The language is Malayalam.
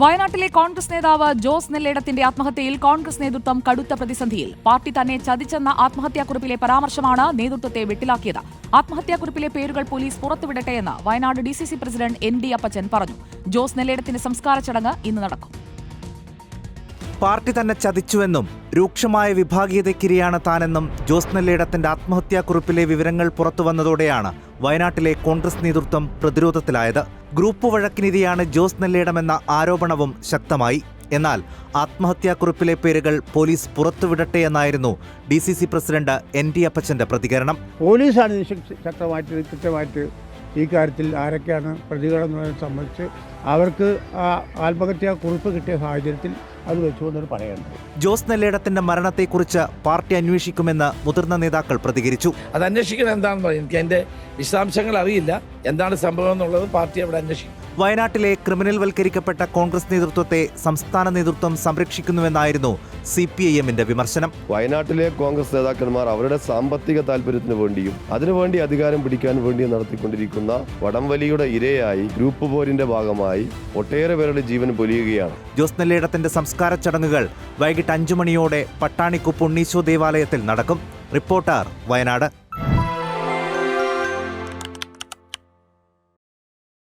വയനാട്ടിലെ കോൺഗ്രസ് നേതാവ് ജോസ് നെല്ലേടത്തിന്റെ ആത്മഹത്യയിൽ കോൺഗ്രസ് നേതൃത്വം കടുത്ത പ്രതിസന്ധിയിൽ. പാർട്ടി തന്നെ ചതിച്ചെന്ന ആത്മഹത്യാക്കുറിപ്പിലെ പരാമർശമാണ് നേതൃത്വത്തെ വെട്ടിലാക്കിയത്. ആത്മഹത്യാക്കുറിപ്പിലെ പേരുകൾ police പുറത്തുവിടട്ടെയെന്ന് Wayanad D president N D Appachan പറഞ്ഞു. ജോസ് നെല്ലേടത്തിന്റെ സംസ്കാര ചടങ്ങ് ഇന്ന് നടക്കും. പാർട്ടി തന്നെ ചതിച്ചുവെന്നും രൂക്ഷമായ വിഭാഗീയതയ്ക്കിരയാണ് താനെന്നും ജോസ് നെല്ലേടത്തിന്റെ ആത്മഹത്യാക്കുറിപ്പിലെ വിവരങ്ങൾ പുറത്തുവന്നതോടെയാണ് വയനാട്ടിലെ കോൺഗ്രസ് നേതൃത്വം പ്രതിരോധത്തിലായത്. ഗ്രൂപ്പ് വഴക്കിനിരയാണ് ജോസ് നെല്ലേടമെന്ന ആരോപണവും ശക്തമായി. എന്നാൽ ആത്മഹത്യാക്കുറിപ്പിലെ പേരുകൾ പോലീസ് പുറത്തുവിടട്ടെ എന്നായിരുന്നു D C C president N D അപ്പച്ചന്റെ പ്രതികരണം. പോലീസാണ് ശക്തമായിട്ട് കൃത്യമായിട്ട് ഈ കാര്യത്തിൽ ആരൊക്കെയാണ് പ്രതികളെന്നതിനെ സംബന്ധിച്ച് അവർക്ക് ആത്മഹത്യാ കുറിപ്പ് കിട്ടിയ സാഹചര്യത്തിൽ അത് വെച്ചുകൊണ്ടൊരു പറയേണ്ടത് ജോസ് നെല്ലേടത്തിന്റെ മരണത്തെക്കുറിച്ച് പാർട്ടി അന്വേഷിക്കുമെന്ന് മുതിർന്ന നേതാക്കൾ പ്രതികരിച്ചു. അത് അന്വേഷിക്കണം എന്താണെന്ന് പറയും. എനിക്ക് അതിന്റെ വിശദാംശങ്ങൾ അറിയില്ല. എന്താണ് സംഭവം എന്നുള്ളത് പാർട്ടി അവിടെ അന്വേഷിക്കും. വയനാട്ടിലെ ക്രിമിനൽ വൽക്കരിക്കപ്പെട്ട കോൺഗ്രസ് നേതൃത്വത്തെ സംസ്ഥാന നേതൃത്വം സംരക്ഷിക്കുന്നുവെന്നായിരുന്നു സി പി ഐ എമ്മിന്റെ വിമർശനം. വയനാട്ടിലെ കോൺഗ്രസ് നേതാക്കന്മാർ അവരുടെ സാമ്പത്തിക താല്പര്യത്തിന് വേണ്ടിയും അതിനുവേണ്ടി അധികാരം പിടിക്കാൻ വേണ്ടിയും നടത്തിക്കൊണ്ടിരിക്കുന്ന വടംവലിയുടെ ഇരയായി ഗ്രൂപ്പ് പോരിന്റെ ഭാഗമായി ഒട്ടേറെ പേരുടെ ജീവൻ പൊലിയുകയാണ്. ജോസ് നെല്ലേടത്തിന്റെ സംസ്കാര ചടങ്ങുകൾ വൈകിട്ട് അഞ്ചു മണിയോടെ പട്ടാണിക്കുപ്പ് ഉണ്ണീശോ ദേവാലയത്തിൽ നടക്കും. റിപ്പോർട്ടർ വയനാട്.